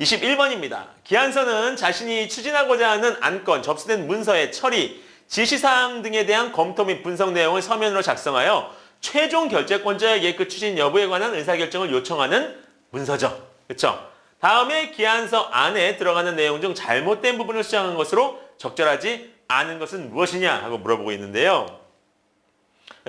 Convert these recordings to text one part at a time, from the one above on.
21번입니다. 기한서는 자신이 추진하고자 하는 안건, 접수된 문서의 처리, 지시사항 등에 대한 검토 및 분석 내용을 서면으로 작성하여 최종 결재권자에게 그 추진 여부에 관한 의사결정을 요청하는 문서죠. 그렇죠? 다음에 기한서 안에 들어가는 내용 중 잘못된 부분을 수정한 것으로 적절하지 않은 것은 무엇이냐 하고 물어보고 있는데요.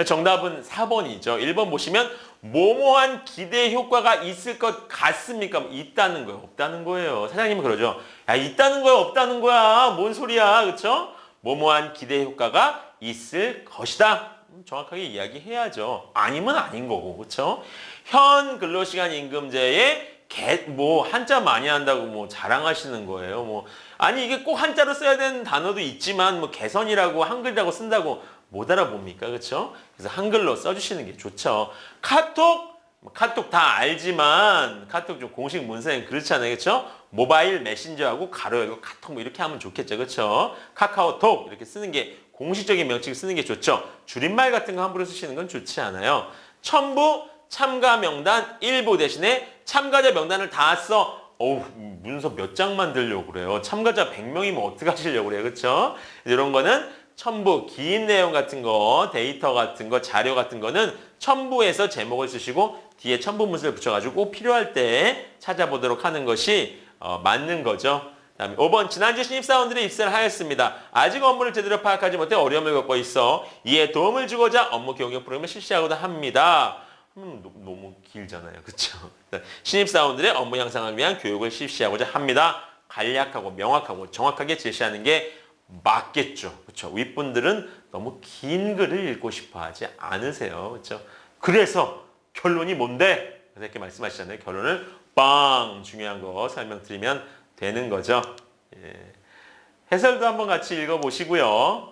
정답은 4번이죠. 1번 보시면 모모한 기대 효과가 있을 것 같습니까? 뭐 있다는 거예요. 없다는 거예요. 사장님은 그러죠. 야, 있다는 거야, 없다는 거야. 뭔 소리야. 그렇죠? 모모한 기대 효과가 있을 것이다. 음, 정확하게 이야기해야죠. 아니면 아닌 거고. 그렇죠? 현 근로시간 임금제에 개, 뭐 한자 많이 한다고 뭐 자랑하시는 거예요. 뭐 아니 이게 꼭 한자로 써야 되는 단어도 있지만 뭐 개선이라고 한글이라고 쓴다고 못 알아봅니까? 그렇죠? 그래서 한글로 써주시는 게 좋죠. 카톡 뭐 카톡 다 알지만 카톡 좀 공식 문서엔 그렇잖아요. 그렇죠? 모바일 메신저하고 가로 열고 카톡 뭐 이렇게 하면 좋겠죠. 그렇죠? 카카오톡 이렇게 쓰는 게 공식적인 명칭 쓰는 게 좋죠. 줄임말 같은 거 함부로 쓰시는 건 좋지 않아요. 첨부 참가 명단 일부 대신에 참가자 명단을 다 써. 어우, 문서 몇 장 만들려고 그래요. 참가자 100명이면 어떻게 하시려고 그래요. 그렇죠? 이런 거는 첨부, 긴 내용 같은 거, 데이터 같은 거, 자료 같은 거는 첨부해서 제목을 쓰시고 뒤에 첨부 문서를 붙여가지고 꼭 필요할 때 찾아보도록 하는 것이 어, 맞는 거죠. 다음에 5번 지난주 신입사원들이 입사를 하였습니다. 아직 업무를 제대로 파악하지 못해 어려움을 겪고 있어 이에 도움을 주고자 업무 교육 프로그램을 실시하고자 합니다. 음, 너- 너무 길잖아요. 그렇죠? 신입사원들의 업무 향상을 위한 교육을 실시하고자 합니다. 간략하고 명확하고 정확하게 제시하는 게 맞겠죠. 그렇죠? 윗분들은 너무 긴 글을 읽고 싶어 하지 않으세요. 그렇죠? 그래서 결론이 뭔데? 이렇게 말씀하시잖아요. 결론을 빵 중요한 거 설명드리면 되는 거죠. 예. 해설도 한번 같이 읽어보시고요.